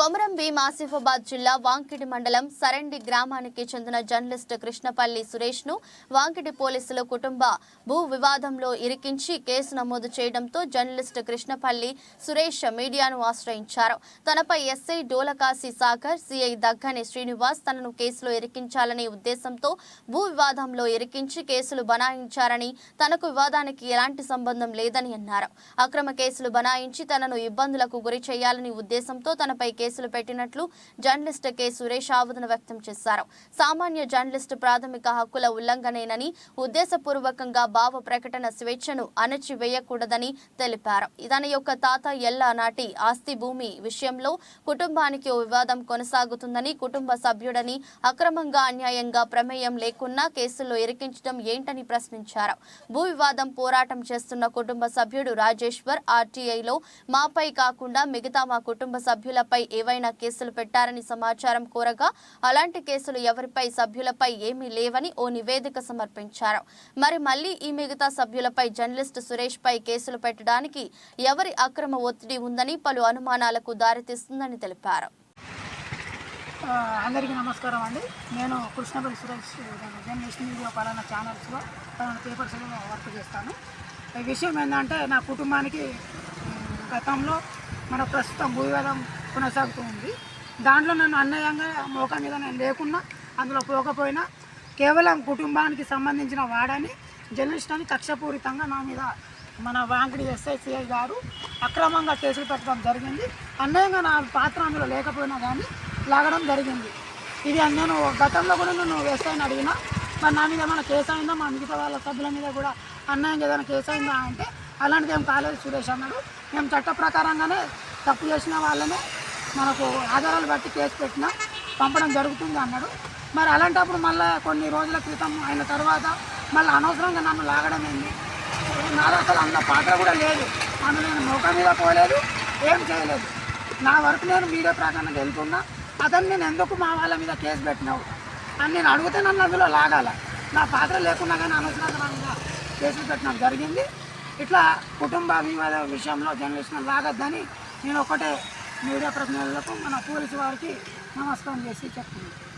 కొమరం భీం ఆసిఫాబాద్ జిల్లా వాంకిడి మండలం సరండి గ్రామానికి చెందిన జర్నలిస్ట్ కృష్ణపల్లి సురేష్ను వాంకిడి పోలీసులు కుటుంబ భూ వివాదంలో ఇరికించి కేసు నమోదు చేయడంతో జర్నలిస్ట్ కృష్ణపల్లి సురేష్ మీడియాను ఆశ్రయించారు. తనపై ఎస్ఐ డోలకాసి సాగర్ సిఐ దగ్గని శ్రీనివాస్ తనను కేసులో ఇరికించాలనే ఉద్దేశంతో భూ వివాదంలో ఇరికించి కేసులు బనాయించారని తనకు వివాదానికి ఎలాంటి సంబంధం లేదని అన్నారు. అక్రమ కేసులు బనాయించి తనను ఇబ్బందులకు గురి చేయాలని ఉద్దేశంతో తనపై కేసు కేసులు పెట్టినట్లు జర్నలిస్ట్ కె. సురేష్ ఆవేదన వ్యక్తం చేశారు. సామాన్య జర్నలిస్టు ప్రాథమిక హక్కుల ఉల్లంఘనేనని ఉద్దేశపూర్వకంగా భావ ప్రకటన స్వేచ్ఛను అణచివేయకూడదని తెలిపారు. తన యొక్క తాత ఎల్ల నాటి ఆస్తి భూమి విషయంలో కుటుంబానికి ఓ వివాదం కొనసాగుతుందని కుటుంబ సభ్యుడని అక్రమంగా అన్యాయంగా ప్రమేయం లేకున్నా కేసుల్లో ఇరికించడం ఏంటని ప్రశ్నించారు. భూ వివాదం పోరాటం చేస్తున్న కుటుంబ సభ్యుడు రాజేశ్వర్ ఆర్టీఐలో మాపై కాకుండా మిగతా మా కుటుంబ సభ్యులపై ఏవైనా కేసులు పెట్టారని సమాచారం కోరగా అలాంటి కేసులు ఎవరిపై సభ్యులపై ఏమీ లేవని ఓ నివేదిక సమర్పించారు. మరి మళ్ళీ ఈ మిగతా సభ్యులపై జర్నలిస్ట్ సురేష్ పై కేసులు పెట్టడానికి ఎవరి అక్రమ ఒత్తిడి ఉందని పలు అనుమానాలకు దారితీస్తుందని తెలిపారు. అందరికీ నమస్కారం అండి. నేను కృష్ణపల్లి సురేష్ జర్నలిస్ట్ మీడియా పలానా ఛానల్స్లో పలానా పేపర్స్లో వర్క్ చేస్తాను. విషయం ఏంటంటే నా కుటుంబానికి గతంలో మన ప్రస్తుతం భూవేదం కొనసాగుతూ ఉంది దాంట్లో నన్ను అన్యాయంగా మోకా మీద నేను లేకున్నా అందులో పోకపోయినా కేవలం కుటుంబానికి సంబంధించిన వాడని జర్నలిస్ట్ అని కక్షపూరితంగా నా మీద మన వాంకిడి ఎస్ఐసిఐ గారు అక్రమంగా కేసులు పెట్టడం జరిగింది. అన్యాయంగా నా పాత్ర అందులో లేకపోయినా కానీ లాగడం జరిగింది. ఇది నేను గతంలో కూడా నేను ఎస్ఐని అడిగినా మరి నా మీద ఏమైనా కేసు అయిందా? మా మిగతా వాళ్ళ సభ్యుల మీద కూడా అన్యాయంగా ఏదైనా కేసు అయిందా అంటే అలాంటిది ఏం కాలేదు సురేష్ అన్నాడు. మేము చట్ట ప్రకారంగానే తప్పు చేసిన వాళ్ళనే మనకు ఆధారాలు బట్టి కేసు పెట్టినా పంపడం జరుగుతుంది అన్నాడు. మరి అలాంటప్పుడు మళ్ళీ కొన్ని రోజుల క్రితం అయిన తర్వాత మళ్ళీ అనవసరంగా నన్ను లాగడం ఏంది? నాది అసలు పాత్ర కూడా లేదు. నన్ను నేను మోక మీద పోలేదు ఏం చేయలేదు. నా వరకు నేను మీడియా ప్రకారం వెళ్తున్నా. అతను నేను ఎందుకు మా వాళ్ళ మీద కేసు పెట్టినావు? అని నేను అడిగితే నన్ను అందులో లాగాల. నా పాత్ర లేకున్నా కానీ అనవసరంగా కేసులు పెట్టడం జరిగింది. ఇట్లా కుటుంబ వివాద విషయంలో జర్నలిస్ట్ని లాగద్దని నేను ఒకటే మీడియా ప్రతినిధులకు మన పోలీసు వారికి నమస్కారం చేసి చెప్తున్నాను